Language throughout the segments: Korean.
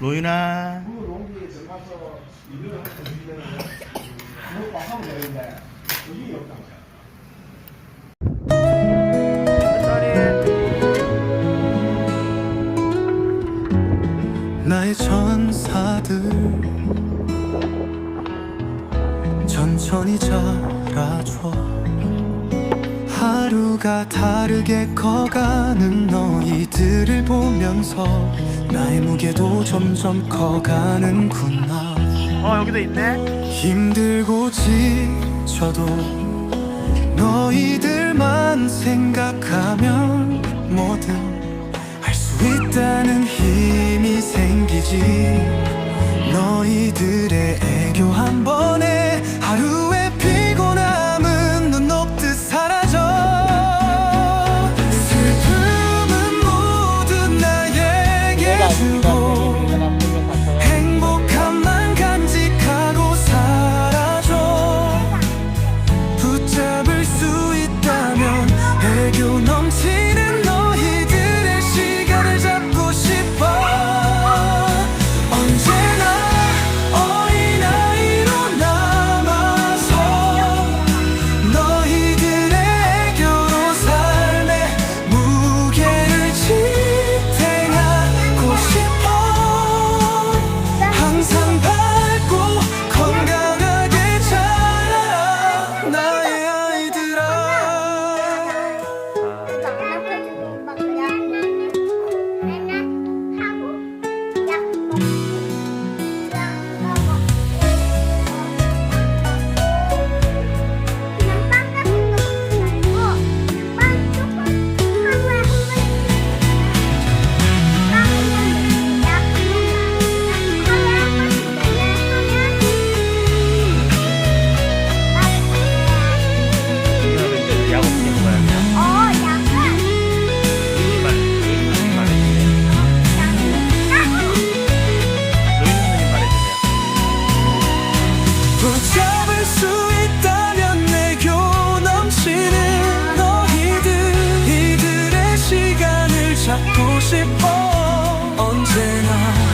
로이나. 나의 천사들 천천히 자라줘. 하루가 다르게 커가는 너희들을 보면서 나의 무게도 점점 커가는구나. 어 여기도 있네. 힘들고 지쳐도 너희들만 생각하면 뭐든 할 수 있다는 힘이 생기지. 너희들의 애교 한 번에 하루 to you 붙잡을 수 있다면 내교 넘치는 너희들 이들의 시간을 잡고 싶어. 언제나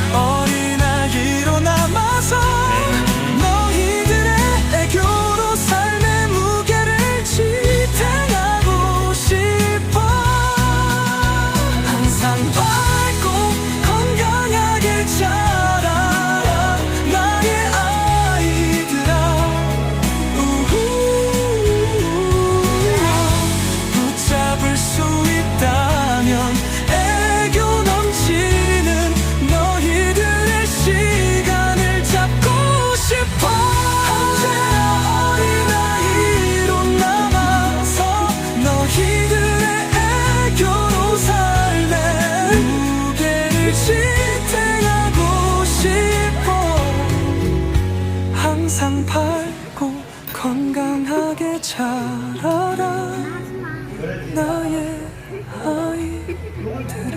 실패하고 싶어. 항상 밝고 건강하게 자라라. 나의 아이들아.